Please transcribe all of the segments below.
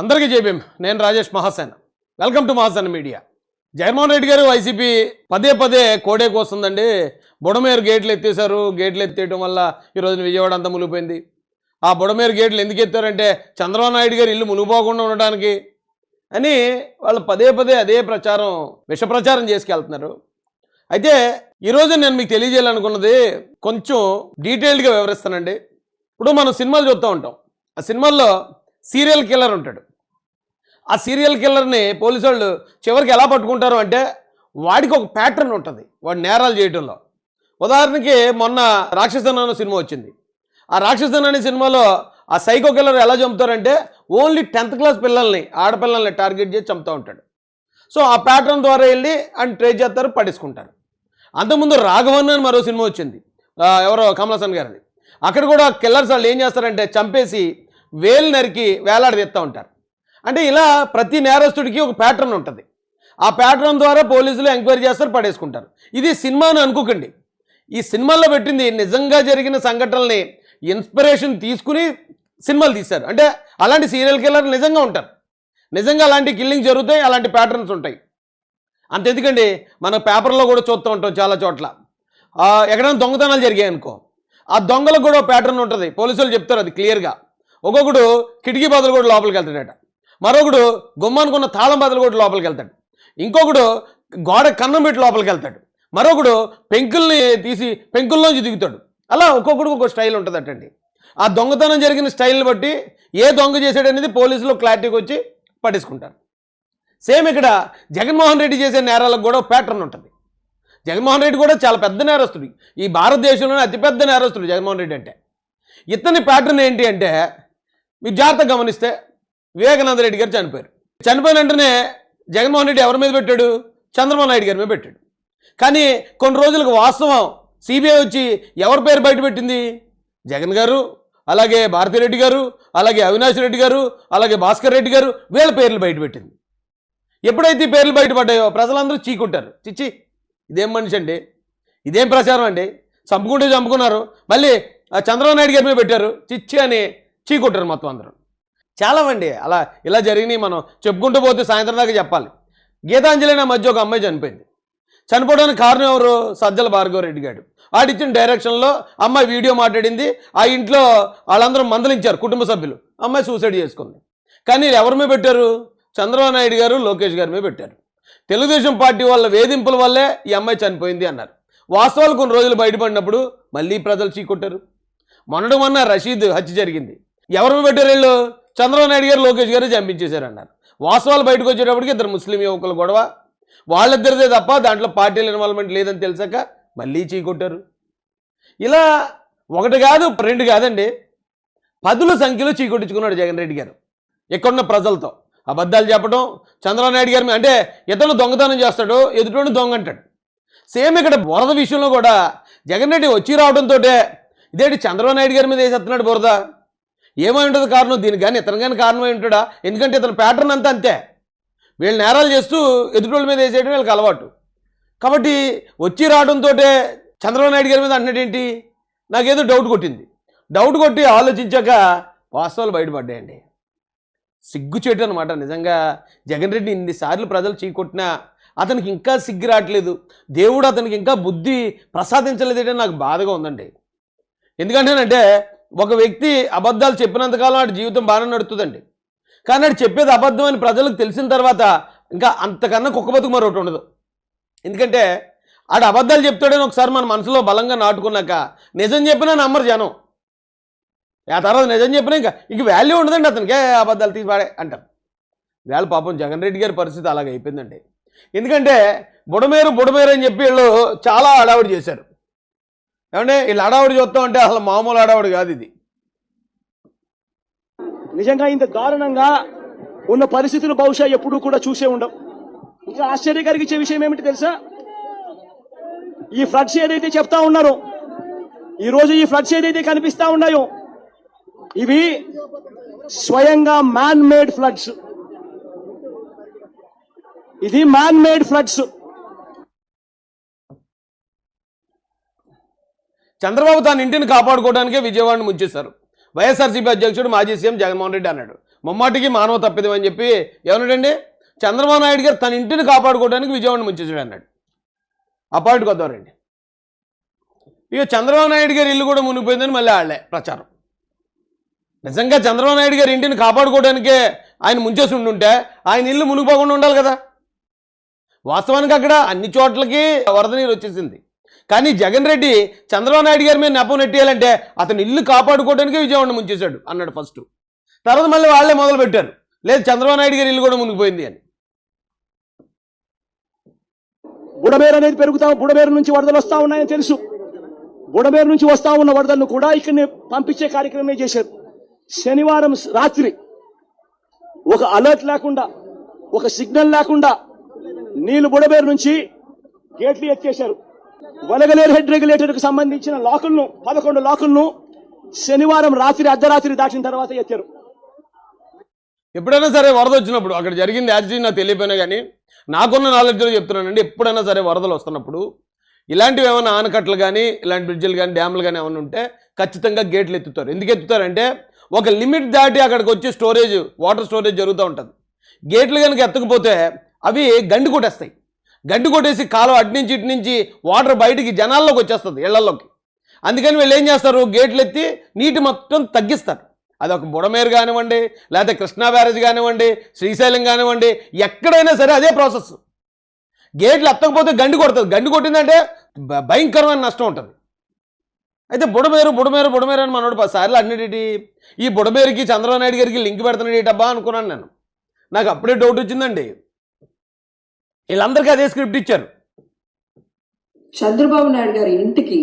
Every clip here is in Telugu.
అందరికీ జేబీఎం నేను Rajesh Mahasen. Welcome to Mahasen media Jaganmohan Reddy garu YCP పదే పదే కోడేకు వస్తుందండి బుడమేరు గేట్లు ఎత్తేసారు గేట్లు ఎత్తేయడం వల్ల ఈరోజు విజయవాడ అంతా మునిగిపోయింది. ఆ బుడమేరు గేట్లు ఎందుకు ఎత్తారంటే చంద్రబాబు నాయుడు గారు ఇల్లు మునిగిపోకుండా ఉండడానికి అని వాళ్ళు పదే పదే అదే ప్రచారం విష ప్రచారం చేసుకెళ్తున్నారు. అయితే ఈరోజు నేను మీకు తెలియజేయాలనుకున్నది కొంచెం డీటెయిల్డ్గా వివరిస్తానండి. ఇప్పుడు మనం సినిమాలు చూస్తూ ఉంటాం. ఆ సినిమాల్లో సీరియల్ కిల్లర్ ఉంటాడు. ఆ సీరియల్ కిల్లర్ని పోలీసు వాళ్ళు చివరికి ఎలా పట్టుకుంటారు అంటే వాడికి ఒక ప్యాటర్న్ ఉంటుంది వాడు నేరాలు చేయటంలో. ఉదాహరణకి మొన్న రాక్షసన్ అనే సినిమా వచ్చింది. ఆ రాక్షసన్ అనే సినిమాలో ఆ సైకో కిల్లర్ ఎలా చంపుతారంటే ఓన్లీ టెన్త్ క్లాస్ పిల్లల్ని ఆడపిల్లల్ని టార్గెట్ చేసి చంపుతూ ఉంటాడు. సో ఆ ప్యాటర్న్ ద్వారా వెళ్ళి అండ్ ట్రై చేస్తారు పడేసుకుంటారు. అంతకుముందు రాఘవన్ అని మరో సినిమా వచ్చింది. ఎవరో కమలాసన్ గారిది. అక్కడ కూడా కిల్లర్స్ వాళ్ళు ఏం చేస్తారంటే చంపేసి వేలు నరికి వేలాడదీస్తూ ఉంటారు. అంటే ఇలా ప్రతి నేరస్తుడికి ఒక ప్యాటర్న్ ఉంటుంది. ఆ ప్యాటర్న్ ద్వారా పోలీసులు ఎంక్వైరీ చేస్తారు పడేసుకుంటారు. ఇది సినిమాను అనుకోకండి. ఈ సినిమాల్లో పెట్టింది నిజంగా జరిగిన సంఘటనల్ని ఇన్స్పిరేషన్ తీసుకుని సినిమాలు తీశారు. అంటే అలాంటి సీరియల్ కిల్లర్ నిజంగా ఉంటారు. నిజంగా అలాంటి కిల్లింగ్ జరుగుతాయి అలాంటి ప్యాటర్న్స్ ఉంటాయి. అంతెందుకండి మన పేపర్లో కూడా చూస్తూ ఉంటాం చాలా చోట్ల. ఎక్కడైనా దొంగతనాలు జరిగాయి అనుకో ఆ దొంగలకు కూడా ప్యాటర్న్ ఉంటుంది. పోలీసులు చెప్తారు అది క్లియర్గా. ఒక్కొక్కడు కిటికీ బదులు కూడా లోపలికి వెళ్తాడట. మరొకడు గుమ్మానుకున్న తాళం బదులు కూడా లోపలికి వెళ్తాడు. ఇంకొకడు గోడ కన్నం పెట్టి లోపలికి వెళ్తాడు. మరొకడు పెంకుల్ని తీసి పెంకుల్లోంచి దిగుతాడు. అలా ఒక్కొక్కడు ఒక్కొక్క స్టైల్ ఉంటుందటండి. ఆ దొంగతనం జరిగిన స్టైల్ని బట్టి ఏ దొంగ చేశాడనేది పోలీసులు క్లారిటీకి వచ్చి పట్టించుకుంటారు. సేమ్ ఇక్కడ జగన్మోహన్ రెడ్డి చేసే నేరాలకు కూడా ప్యాటర్న్ ఉంటుంది. జగన్మోహన్ రెడ్డి కూడా చాలా పెద్ద నేరస్తుడు. ఈ భారతదేశంలోనే అతిపెద్ద నేరస్తుడు జగన్మోహన్ రెడ్డి అంటే. ఇతని ప్యాటర్న్ ఏంటి అంటే మీరు జాగ్రత్తగా గమనిస్తే వివేకానంద రెడ్డి గారు చనిపోయారు. చనిపోయిన వెంటనే జగన్మోహన్ రెడ్డి ఎవరి మీద పెట్టాడు? చంద్రబాబు నాయుడు గారి మీద పెట్టాడు. కానీ కొన్ని రోజులకు వాస్తవం సిబిఐ వచ్చి ఎవరి పేరు బయటపెట్టింది జగన్ గారు అలాగే భారతిరెడ్డి గారు అలాగే అవినాష్ రెడ్డి గారు అలాగే భాస్కర్ రెడ్డి గారు వీళ్ళ పేర్లు బయటపెట్టింది ఎప్పుడైతే పేర్లు బయటపడ్డాయో ప్రజలందరూ చీకుంటారు. చిచ్చి ఇదేం మనిషి అండి? ఇదేం ప్రచారం అండి? చంపుకుంటే చంపుకున్నారు. మళ్ళీ ఆ చంద్రబాబు నాయుడు గారి మీద పెట్టారు. చిచ్చి అని చీకుంటారు మొత్తం అందరూ. చాలామండి అలా ఇలా జరిగినాయి మనం. చెప్పుకుంటూ పోతే సాయంత్రం దాకా చెప్పాలి. గీతాంజలి నా మధ్య ఒక అమ్మాయి చనిపోయింది. చనిపోవడానికి కారణం ఎవరు? సజ్జల భార్గవరెడ్డి గారు. వాడిచ్చిన డైరెక్షన్లో అమ్మాయి వీడియో మాట్లాడింది. ఆ ఇంట్లో వాళ్ళందరూ మందలించారు కుటుంబ సభ్యులు. అమ్మాయి సూసైడ్ చేసుకుంది. కానీ ఎవరి మీద పెట్టారు? చంద్రబాబు నాయుడు గారు లోకేష్ గారి మీద పెట్టారు. తెలుగుదేశం పార్టీ వాళ్ళ వేధింపుల వల్లే ఈ అమ్మాయి చనిపోయింది అన్నారు. వాస్తవాలు కొన్ని రోజులు బయటపడినప్పుడు మళ్ళీ ప్రజలు చీకొట్టారు. మొన్నటి మొన్న రషీద్ హత్య జరిగింది. ఎవరు పెట్టారు వీళ్ళు? చంద్రబాబు నాయుడు గారు లోకేష్ గారు చంపించేశారు అన్నారు వాస్తవాలు బయటకు వచ్చేటప్పటికి ఇద్దరు ముస్లిం యువకుల గొడవ. వాళ్ళిద్దరిదే తప్ప దాంట్లో పార్టీల ఇన్వాల్వ్మెంట్ లేదని తెలిసాక మళ్ళీ చీకొట్టారు. ఇలా ఒకటి కాదు రెండు కాదండి. పదుల సంఖ్యలో చీకొట్టించుకున్నాడు జగన్ రెడ్డి గారు. ఎక్కడున్న ప్రజలతో. అబద్ధాలు చెప్పడం చంద్రబాబు నాయుడు గారి అంటే ఇతను దొంగతనం చేస్తాడు ఎదుటి దొంగ అంటాడు సేమ్ ఇక్కడ బురద విషయంలో కూడా జగన్ రెడ్డి వచ్చి రావడంతో ఇదేంటి చంద్రబాబు నాయుడు గారి మీద వేసేస్తున్నాడు బురద? ఏమై ఉంటుంది కారణం? దీనికి కానీ ఇతను కానీ కారణమై ఉంటాడా ఎందుకంటే ఇతని ప్యాటర్న్ అంతా అంతే. వీళ్ళు నేరాలు చేస్తూ ఎదుటోళ్ళ మీద వేసేయడం వీళ్ళకి అలవాటు. కాబట్టి వచ్చి రావడంతో చంద్రబాబు నాయుడు గారి మీద అంటున్నాడేంటి? నాకేదో డౌట్ కొట్టింది. డౌట్ కొట్టి ఆలోచించాక వాస్తవాలు బయటపడ్డాయండి. సిగ్గుచేటు అనమాట నిజంగా జగన్ రెడ్డి ఇన్నిసార్లు ప్రజలు చీకొట్టినా అతనికి ఇంకా సిగ్గు రావట్లేదు. దేవుడు అతనికి ఇంకా బుద్ధి ప్రసాదించలేదంటే నాకు బాధగా ఉందండి. ఎందుకంటేనంటే ఒక వ్యక్తి అబద్ధాలు చెప్పినంతకాలం వాడి జీవితం బాగానే నడుతుందండి కానీ వాడు చెప్పేది అబద్ధం అని ప్రజలకు తెలిసిన తర్వాత ఇంకా అంతకన్నా కుక్క బతుకు మరొకటి ఉండదు. ఎందుకంటే ఆడు అబద్ధాలు చెప్తాడని ఒకసారి మన మనసులో బలంగా నాటుకున్నాక నిజం చెప్పినా నమ్మరు జనం. ఆ తర్వాత నిజం చెప్పినా ఇంకా ఇంక వాల్యూ ఉండదండి అతనికి. అబద్ధాలు తీసి పాడే అంటారు. వేళ పాపం జగన్ రెడ్డి గారి పరిస్థితి అలాగ అయిపోయిందండి. ఎందుకంటే బుడమేరు బుడమేరు అని చెప్పి వీళ్ళు చాలా హడావుడి చేశారు. ఏమంటే వీళ్ళు అడావుడు చూస్తా అంటే అసలు మామూలు అడావుడు కాదు ఇది. నిజంగా ఇంత దారుణంగా ఉన్న పరిస్థితులు బహుశా ఎప్పుడూ కూడా చూసే ఉండవు. ఇంకా ఆశ్చర్య కలిగించే విషయం ఏమిటి తెలుసా? ఈ ఫ్లడ్స్ ఏదైతే చెప్తా ఉన్నారో ఈ రోజు ఈ ఫ్లడ్స్ ఏదైతే కనిపిస్తా ఉన్నాయో ఇవి స్వయంగా మ్యాన్ మేడ్ ఫ్లడ్స్ ఇది మ్యాన్ మేడ్ ఫ్లడ్స్ చంద్రబాబు తన ఇంటిని కాపాడుకోవడానికే విజయవాడను ముంచేశారు. వైఎస్ఆర్సీపీ అధ్యక్షుడు మాజీ సీఎం జగన్మోహన్ రెడ్డి అన్నాడు. ముమ్మాటికి మానవ తప్పిదం అని చెప్పి ఏమన్నాడండి చంద్రబాబు నాయుడు గారు తన ఇంటిని కాపాడుకోవడానికి విజయవాడను ముంచేశాడు అన్నాడు. ఆ పాయింట్కి వద్దారండి ఇక చంద్రబాబు నాయుడు గారి ఇల్లు కూడా మునిగిపోయిందని మళ్ళీ ఆడలే ప్రచారం. నిజంగా చంద్రబాబు నాయుడు గారి ఇంటిని కాపాడుకోవడానికే ఆయన ముంచేసి ఉండుంటే ఆయన ఇల్లు మునిగిపోకుండా ఉండాలి కదా. వాస్తవానికి అక్కడ అన్ని చోట్లకి వరద నీరు వచ్చేసింది. కానీ జగన్ రెడ్డి చంద్రబాబు నాయుడు గారి మీద నెపం నెట్టేయాలంటే అతను ఇల్లు కాపాడుకోవడానికే విజయవాడ ముంచేశాడు అన్నాడు ఫస్ట్. తర్వాత మళ్ళీ వాళ్ళే మొదలు పెట్టారు. లేదు చంద్రబాబు నాయుడు గారి ఇల్లు కూడా మునిగిపోయింది అని. బుడమేరు అనేది పెరుగుతా బుడమేరు నుంచి వరదలు వస్తా ఉన్నాయని తెలుసు. బుడమేరు నుంచి వస్తా ఉన్న వరదలను కూడా ఇక్కడనే పంపించే కార్యక్రమమే చేశారు. శనివారం రాత్రి ఒక అలర్ట్ లేకుండా ఒక సిగ్నల్ లేకుండా నీళ్ళు బుడమేరు నుంచి గేట్లు ఎత్తేశారు. వలగలేరు హెడ్ రెగ్యులేటర్కి సంబంధించిన లాకులను పదకొండు లాకులను శనివారం రాత్రి అర్ధరాత్రి దాటిన తర్వాత ఎత్తారు. ఎప్పుడైనా సరే వరద వచ్చినప్పుడు అక్కడ జరిగింది యాక్సిడెంట్ నాకు తెలియపోయినా కానీ నాకున్న నాలెడ్జ్లో చెప్తున్నానండి ఎప్పుడైనా సరే వరదలు వస్తున్నప్పుడు ఇలాంటివి ఏమైనా ఆనకట్టలు కానీ ఇలాంటి బ్రిడ్జిలు కానీ డ్యాములు కానీ ఏమైనా ఉంటే ఖచ్చితంగా గేట్లు ఎత్తుతారు. ఎందుకు ఎత్తుతారంటే ఒక లిమిట్ దాటి అక్కడికి వచ్చి స్టోరేజ్ వాటర్ స్టోరేజ్ జరుగుతూ ఉంటుంది. గేట్లు కనుక ఎత్తకపోతే అవి గండి కొట్టేస్తాయి. గడ్డి కొట్టేసి కాలువ అటు నుంచి ఇటు నుంచి వాటర్ బయటికి జనాల్లోకి వచ్చేస్తుంది ఇళ్ళలోకి. అందుకని వీళ్ళు ఏం చేస్తారు? గేట్లు ఎత్తి నీటి మొత్తం తగ్గిస్తారు. అది ఒక బుడమేరు కానివ్వండి లేకపోతే కృష్ణా బ్యారేజ్ కానివ్వండి శ్రీశైలం కానివ్వండి ఎక్కడైనా సరే అదే ప్రాసెస్. గేట్లు ఎత్తకపోతే గండి కొడుతుంది. గండి కొట్టిందంటే భ- భయంకరమైన నష్టం ఉంటుంది. అయితే బుడమేరు బుడమేరు బుడమేరు అని మనోడు పదిసార్లు అన్నిటి ఈ బుడమేరుకి చంద్రబాబు నాయుడు గారికి లింక్ పెడుతున్నాడు ఏటబ్బా అనుకున్నాను నేను. నాకు అప్పుడే డౌట్ వచ్చిందండి. వీళ్ళందరికీ అదే స్క్రిప్ట్ ఇచ్చారు. చంద్రబాబు నాయుడు గారి ఇంటికి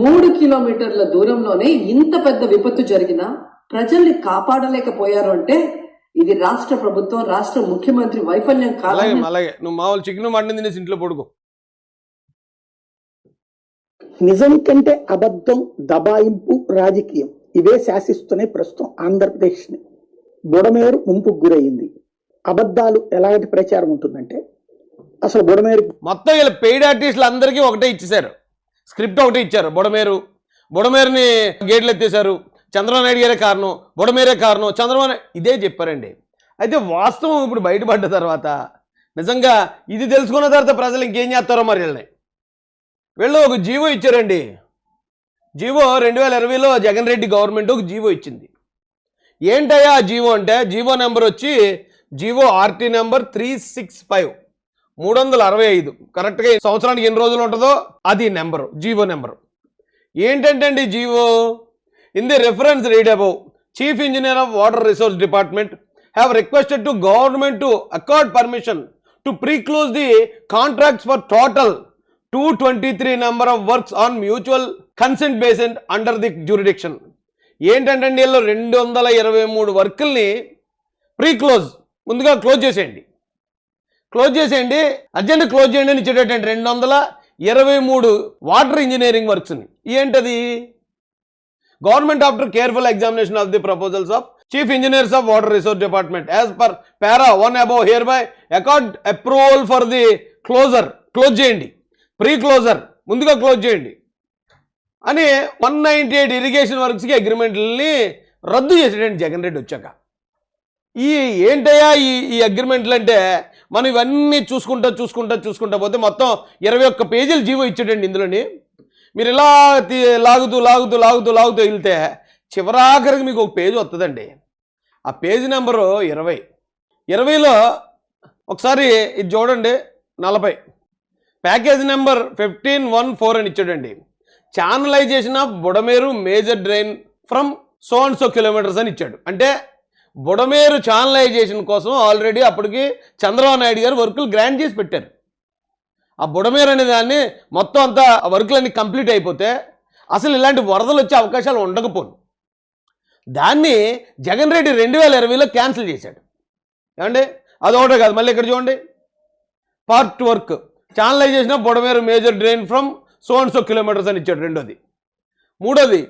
మూడు కిలోమీటర్ల దూరంలోనే ఇంత పెద్ద విపత్తు జరిగినా ప్రజల్ని కాపాడలేకపోయారు అంటే ఇది రాష్ట్ర ప్రభుత్వం రాష్ట్ర ముఖ్యమంత్రి వైఫల్యం అలాగే కాదని అలాగే నువ్వు మామూలు చికెన్ మటన్ తినేసి ఇంట్లో పడుకో. నిజం కంటే అబద్ధం దబాయింపు రాజకీయం. ఇవే శాసిస్తున్నాయి ప్రస్తుతం ఆంధ్రప్రదేశ్ని. బుడమేరు ముంపుకు గురయింది అబద్ధాలు ఎలాంటి ప్రచారం ఉంటుందంటే అసలు బుడమేరు మొత్తం వీళ్ళ పెయిడ్ ఆర్టిస్టులు అందరికీ ఒకటే ఇచ్చేశారు. స్క్రిప్ట్ ఒకటే ఇచ్చారు. బుడమేరు. బుడమేరుని గేట్లు ఎత్తేశారు. చంద్రబాబు నాయుడు గారే కారణం. బుడమేరే కారణం. చంద్రబాబు ఇదే చెప్పారండి. అయితే వాస్తవం ఇప్పుడు బయటపడ్డ తర్వాత నిజంగా ఇది తెలుసుకున్న తర్వాత ప్రజలు ఇంకేం చేస్తారో మరి వీళ్ళని. వీళ్ళు ఒక జీవో ఇచ్చారండి. జీవో రెండు వేల ఇరవైలో జగన్ రెడ్డి గవర్నమెంట్ ఒక జీవో ఇచ్చింది. ఏంటయ్యా ఆ జీవో అంటే? జీవో నెంబర్ వచ్చి GO RT number three six five. మూడు వందల అరవై ఐదు. కరెక్ట్గా ఈ సంవత్సరానికి ఎన్ని రోజులు ఉంటుందో అది నెంబరు జీవో నెంబరు. ఏంటంటే అండి GO in the reference read above chief engineer of water resource department have requested to government to accord permission to preclose the contracts for total two twenty three number of works on mutual consent based under the jurisdiction ఏంటంటే అండి వీళ్ళు రెండు వందల ఇరవై మూడు వర్కుల్ని ప్రీక్లోజ్ ముందుగా క్లోజ్ చేసేయండి. క్లోజ్ చేసేయండి. అర్జెంట్ క్లోజ్ చేయండి అని ఇచ్చేటటువంటి రెండు వందల ఇరవై మూడు వాటర్ ఇంజనీరింగ్ వర్క్స్ని ఏంటది government after careful examination of the proposals of chief engineers of water resource department as per para one above hereby accord approval for the closure close చేయండి. ప్రీ క్లోజర్ ముందుగా క్లోజ్ చేయండి. అని వన్ నైంటీ ఎయిట్ ఇరిగేషన్ వర్క్స్కి అగ్రిమెంట్లని రద్దు చేసేటండి జగన్ రెడ్డి వచ్చాక. ఈ ఏంటయ్యా ఈ ఈ అగ్రిమెంట్లు అంటే మనం ఇవన్నీ చూసుకుంటా చూసుకుంటా చూసుకుంటా పోతే మొత్తం ఇరవై ఒక్క పేజీలు జీవో ఇచ్చాడండి ఇందులోని. మీరు ఇలా లాగుతూ లాగుతూ లాగుతూ లాగుతూ వెళ్తే చివరాఖరికి మీకు ఒక పేజీ వస్తుందండి ఆ పేజీ నెంబరు ఇరవై. ఇరవైలో ఒకసారి ఇది చూడండి నలభై. Package number fifteen one four అని ఇచ్చాడండి. Channelisation of Budameru major drain from so and so kilometres అని ఇచ్చాడు. అంటే బుడమేరు ఛానలైజేషన్ కోసం ఆల్రెడీ అప్పటికి చంద్రబాబు నాయుడు గారు వర్కులు గ్రాంట్ చేసి పెట్టారు. ఆ బుడమేరు అనే దాన్ని మొత్తం అంతా వర్కులన్నీ కంప్లీట్ అయిపోతే అసలు ఇలాంటి వరదలు వచ్చే అవకాశాలు ఉండకపోను. దాన్ని జగన్ రెడ్డి రెండు వేల ఇరవైలో క్యాన్సిల్ చేశాడు. ఏమండి? అదొకటే కాదు మళ్ళీ ఇక్కడ చూడండి. Part work. Channelisation Budameru major drain from so and so kilometres అని ఇచ్చాడు రెండోది. మూడోది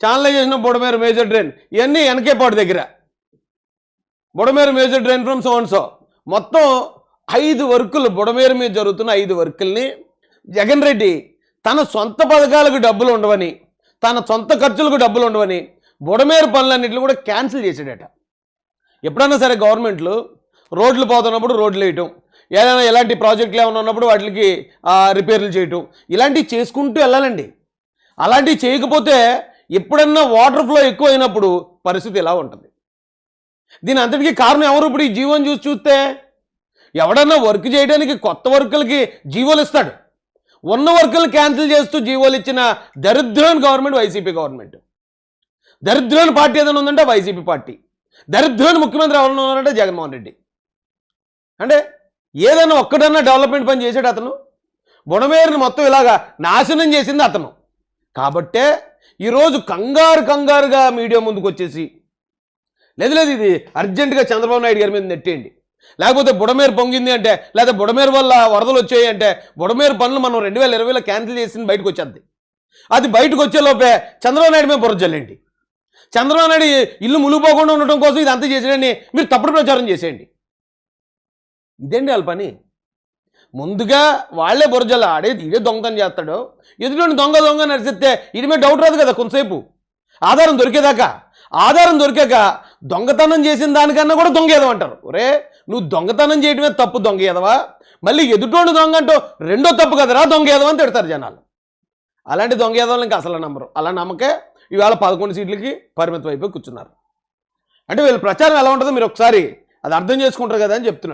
ఛానలైజేషన్ బుడమేరు మేజర్ డ్రైన్. ఇవన్నీ వెనకేపాటు దగ్గర. Budameru major drain from so and so. మొత్తం ఐదు వర్కులు బుడమేరు మీద జరుగుతున్న ఐదు వర్కుల్ని జగన్ రెడ్డి తన సొంత పథకాలకు డబ్బులు ఉండవని తన సొంత ఖర్చులకు డబ్బులు ఉండవని బుడమేరు పనులన్నింటిని కూడా క్యాన్సిల్ చేశాడట. ఎప్పుడన్నా సరే గవర్నమెంట్లు రోడ్లు పోతున్నప్పుడు రోడ్లు వేయటం ఏదైనా ఎలాంటి ప్రాజెక్టులు ఏమైనా ఉన్నప్పుడు వాటికి రిపేర్లు చేయటం ఇలాంటివి చేసుకుంటూ వెళ్ళాలండి. అలాంటివి చేయకపోతే ఎప్పుడన్నా వాటర్ ఫ్లో ఎక్కువ అయినప్పుడు పరిస్థితి ఎలా ఉంటుంది? దీని అంతటికీ కారణం ఎవరు ఇప్పుడు ఈ జీవోని చూసి చూస్తే? ఎవడన్నా వర్క్ చేయడానికి కొత్త వర్కులకి జీవోలు ఇస్తాడు. ఉన్న వర్కులు క్యాన్సిల్ చేస్తూ జీవోలు ఇచ్చిన దరిద్రమైన గవర్నమెంట్ వైసీపీ గవర్నమెంట్. దరిద్రమైన పార్టీ ఏదైనా ఉందంటే వైసీపీ పార్టీ. దరిద్రమైన ముఖ్యమంత్రి ఎవరైనా ఉన్నారంటే జగన్మోహన్ రెడ్డి. అంటే ఏదైనా ఒక్కడన్నా డెవలప్మెంట్ పని చేశాడు అతను. బుడమేరుని మొత్తం ఇలాగా నాశనం చేసింది అతను. కాబట్టే ఈరోజు కంగారు కంగారుగా మీడియా ముందుకు వచ్చేసి లేదు లేదు ఇది అర్జెంటుగా చంద్రబాబు నాయుడు గారి మీద నెట్టేయండి. లేకపోతే బుడమేరు పొంగింది అంటే లేదా బుడమేరు వల్ల వరదలు వచ్చాయి అంటే బుడమేరు పనులు మనం రెండు వేల ఇరవైలో క్యాన్సిల్ చేసింది బయటకు వచ్చేది అది బయటకు వచ్చేలోపే చంద్రబాబు నాయుడు మీద బుర్రజల్లండి చంద్రబాబు నాయుడు ఇల్లు మునిగిపోకుండా ఉండటం కోసం ఇది అంతా చేసేయండి మీరు తప్పుడు ప్రచారం చేసేయండి. ఇదేంటి వాళ్ళ పని? ముందుగా వాళ్ళే బురజల ఆడే ఇదే దొంగతనం చేస్తాడు. ఎదుటి దొంగ దొంగ నడిచితే ఇది మీద డౌట్ రాదు కదా కొంతసేపు. ఆధారం దొరికేదాకా ఆధారం దొరికాక దొంగతనం చేసిన దానికన్నా కూడా దొంగ ఏదో అంటారు. ఒరే నువ్వు దొంగతనం చేయడమే తప్పు దొంగ ఏదవా మళ్ళీ ఎదుటోడు దొంగ అంటూ రెండో తప్పు కదరా దొంగ ఏదో అని తిడతారు జనాలు. అలాంటి దొంగ ఏదో ఇంకా అసలు నమ్మరు. అలా నమ్మకే ఇవాళ పదకొండు సీట్లకి పరిమితం అయిపోయి కూర్చున్నారు. అంటే వీళ్ళ ప్రచారం ఎలా ఉంటుందో మీరు ఒకసారి అది అర్థం చేసుకుంటారు కదా అని చెప్తున్నాను.